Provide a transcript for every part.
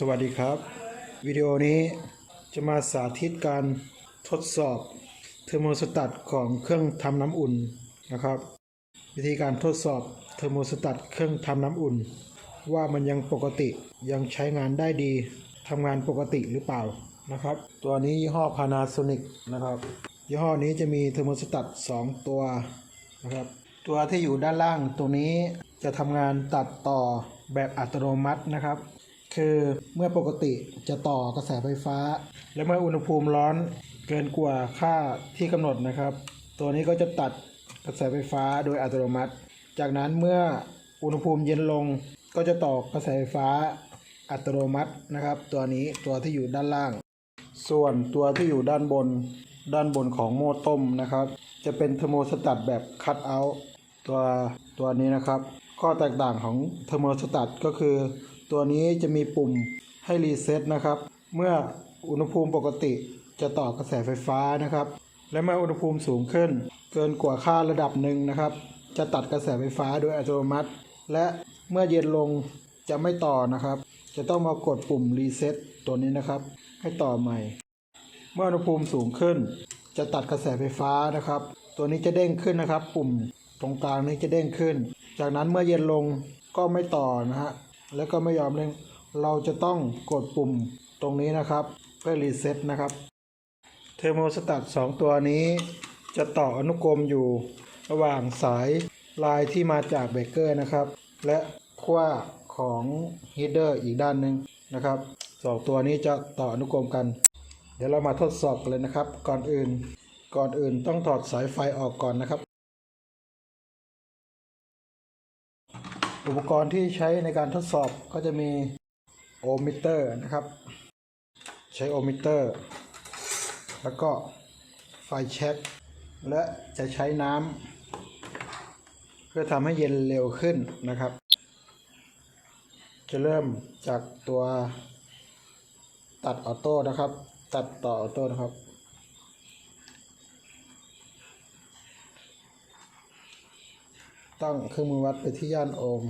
สวัสดีครับ วิดีโอนี้จะมาสาธิตการทดสอบเทอร์โมสตัตของเครื่องทำน้ำอุ่นนะครับ วิธีการทดสอบเทอร์โมสตัตเครื่องทำน้ำอุ่น ว่ามันยังปกติยังใช้งานได้ดีทำงานปกติหรือเปล่านะครับ ตัวนี้ยี่ห้อ Panasonic นะครับยี่ห้อนี้จะมีเทอร์โมสตัต2ตัวนะครับตัวที่อยู่ด้านล่างตรงนี้จะทำงานตัดต่อแบบอัตโนมัตินะครับ คือเมื่อปกติจะต่อกระแสไฟฟ้า และเมื่ออุณหภูมิร้อนเกินกว่าค่าที่กำหนดนะครับ ตัวนี้ก็จะตัดกระแสไฟฟ้าโดยอัตโนมัติ จากนั้นเมื่ออุณหภูมิเย็นลงก็จะต่อกระแสไฟฟ้าอัตโนมัตินะครับ ตัวนี้ตัวที่อยู่ด้านล่าง ส่วนตัวที่อยู่ด้านบนด้านบนของโม่ต้มนะครับ จะเป็นเทอร์โมสตัตแบบคัตเอาตัวตัวนี้นะครับ ข้อแตกต่างของเทอร์โมสตัตก็คือ ตัวนี้จะมีปุ่มให้รีเซ็ตนะครับ เมื่ออุณหภูมิปกติจะต่อกระแสไฟฟ้านะครับ และเมื่ออุณหภูมิสูงขึ้น เกินกว่าค่าระดับหนึ่งนะครับ จะตัดกระแสไฟฟ้าโดยอัตโนมัติ และเมื่อเย็นลงจะไม่ต่อนะครับ จะต้องมากดปุ่มรีเซ็ตตัวนี้นะครับ ให้ต่อใหม่ เมื่ออุณหภูมิสูงขึ้น จะตัดกระแสไฟฟ้านะครับ ตัวนี้จะเด้งขึ้นนะครับ ปุ่มตรงกลางนี้จะเด้งขึ้น จากนั้นเมื่อเย็นลงก็ไม่ต่อนะฮะ แล้วก็ไม่ยอมเร่งเราจะต้องกดปุ่มตรงนี้นะครับ เพื่อรีเซ็ตนะครับ เทอร์โมสตัต2ตัวนี้ จะต่ออนุกรมอยู่ระหว่างสายลายที่มาจากเบรกเกอร์นะครับ และขั้วของฮีเดอร์อีกด้านหนึ่งนะครับสองตัวนี้จะต่ออนุกรมกัน เดี๋ยวเรามาทดสอบกันเลยนะครับ ก่อนอื่น ก่อนอื่นต้องถอดสายไฟออกก่อนนะครับ อุปกรณ์ที่ใช้ในการทดสอบก็จะมีโอห์มิเตอร์นะครับ ใช้โอห์มิเตอร์ แล้วก็ไฟเช็ค และจะใช้น้ำเพื่อทำให้เย็นเร็วขึ้นนะครับ จะเริ่มจากตัวตัดออโต้นะครับ ตัดต่อออโต้นะครับ ตั้งเครื่องมือวัดไปที่ย่านโอห์ม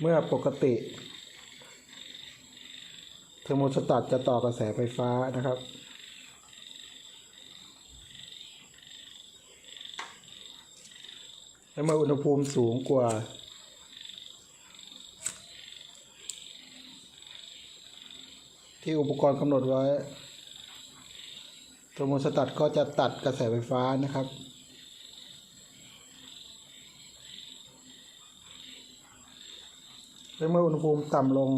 เมื่อปกติ เทอร์โมสตัตจะต่อกระแสไฟฟ้านะครับ และเมื่ออุณหภูมิสูงกว่า ที่อุปกรณ์กำหนดไว้เทอร์โมสตัตก็จะตัดกระแสไฟฟ้านะครับและเมื่ออุณหภูมิต่ำลง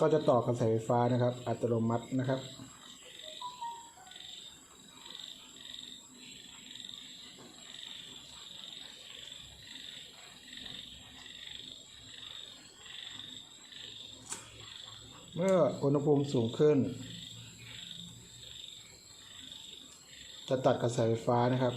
ก็จะต่อกระแสไฟฟ้านะครับ อัตโนมัตินะครับ เมื่ออุณหภูมิสูงขึ้น จะตัดกระแสไฟฟ้านะครับ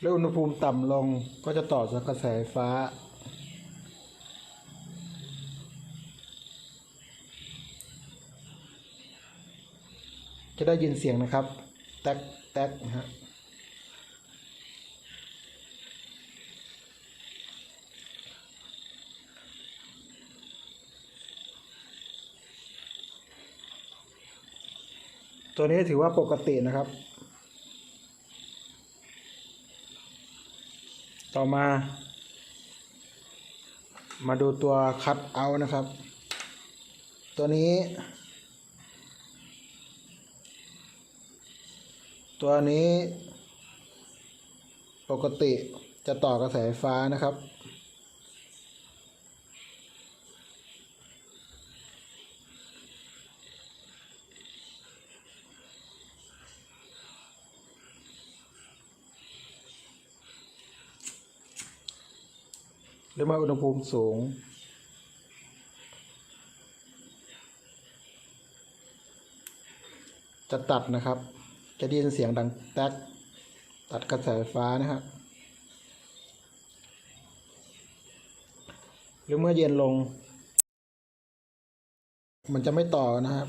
แล้วอุณหภูมิต่ำลงก็จะต่อจากกระแสไฟฟ้า จะได้ยินเสียงนะครับ แต๊กแต๊กนะฮะตัวนี้ถือว่าปกตินะครับ ต่อมา มาดูตัวคัตเอาท์นะครับ ตัวนี้ ตัวนี้ปกติจะต่อกระแสไฟฟ้านะครับ รือเมื่ออุณหภูมิสูง จะตัดนะครับ จะได้ยินเสียงดังแต๊กตัดกระแสไฟฟ้านะครับหรือเมื่อเย็นลง มันจะไม่ต่อนะครับ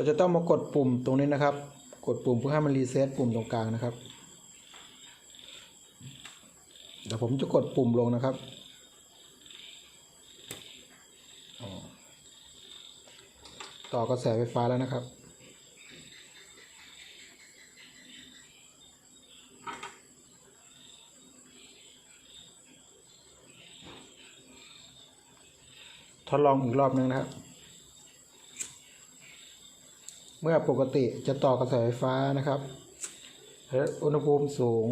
เราจะต้องมากดปุ่มตรงนี้นะครับ กดปุ่มเพื่อให้มันรีเซ็ตปุ่มตรงกลางนะครับเดี๋ยวผมจะกดปุ่มลงนะครับ ต่อกระแสไฟฟ้าแล้วนะครับทดลองอีกรอบหนึงนะครับ เมื่อปกติจะต่อกระแสไฟฟ้านะครับอุณหภูมิสูง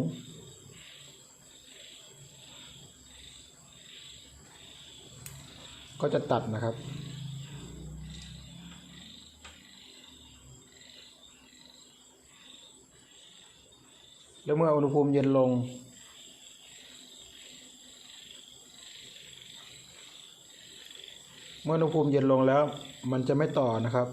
ก็จะตัดนะครับ แล้วเมื่ออุณหภูมิเย็นลง เมื่ออุณหภูมิเย็นลงแล้ว มันจะไม่ต่อนะครับ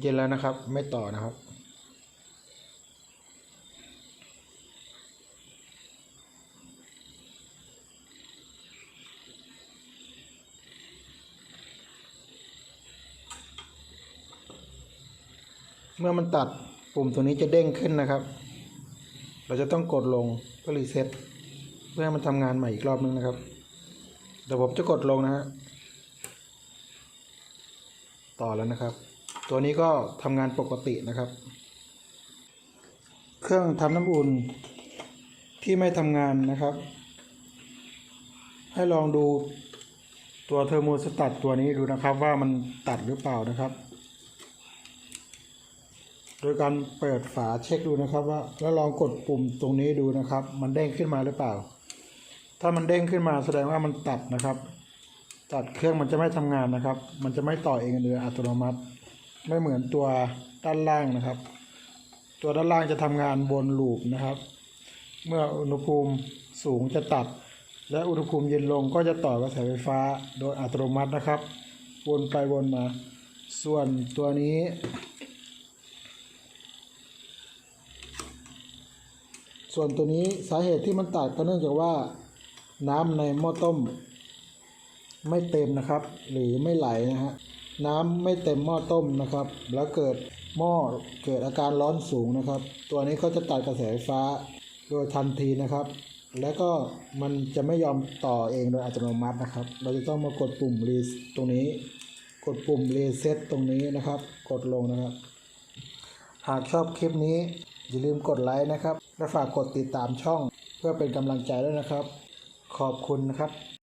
เย็นแล้วนะครับ ไม่ต่อนะครับ เมื่อมันตัดปุ่มตัวนี้จะเด้งขึ้นนะครับ เราจะต้องกดลงเพื่อรีเซ็ตเพื่อให้มันทำงานใหม่อีกรอบนึงนะครับเดี๋ยวผมจะกดลงนะฮะต่อแล้วนะครับ ตัวนี้ก็ทำงานปกตินะครับ เครื่องทำน้ำอุ่นที่ไม่ทำงานนะครับ ให้ลองดูตัวเทอร์โมสตัตตัวนี้ดูนะครับว่ามันตัดหรือเปล่านะครับ โดยการเปิดฝาเช็คดูนะครับว่าแล้วลองกดปุ่มตรงนี้ดูนะครับ มันเด้งขึ้นมาหรือเปล่า ถ้ามันเด้งขึ้นมาแสดงว่ามันตัดนะครับ ตัดเครื่องมันจะไม่ทำงานนะครับ มันจะไม่ต่อเองโดยอัตโนมัติ ไม่เหมือนตัวด้านล่างนะครับ ตัวด้านล่างจะทำงานวนลูปนะครับ เมื่ออุณหภูมิสูงจะตัด และอุณหภูมิเย็นลงก็จะต่อกระแสไฟฟ้าโดยอัตโนมัตินะครับ วนไปวนมา ส่วนตัวนี้ ส่วนตัวนี้สาเหตุที่มันตัดก็เนื่องจากว่าน้ำในหม้อต้มไม่เต็มนะครับ หรือไม่ไหลนะฮะ น้ำไม่เต็มหม้อต้มนะครับ แล้วเกิดหม้อเกิดอาการร้อนสูงนะครับ ตัวนี้เขาจะตัดกระแสไฟฟ้าโดยทันทีนะครับ แล้วก็มันจะไม่ยอมต่อเองโดยอัตโนมัตินะครับ เราจะต้องมากดปุ่มรีตรงนี้ กดปุ่มรีเซ็ตตรงนี้นะครับ กดลงนะครับ หากชอบคลิปนี้อย่าลืมกดไลค์นะครับ และฝากกดติดตามช่อง เพื่อเป็นกำลังใจด้วยนะครับ ขอบคุณนะครับ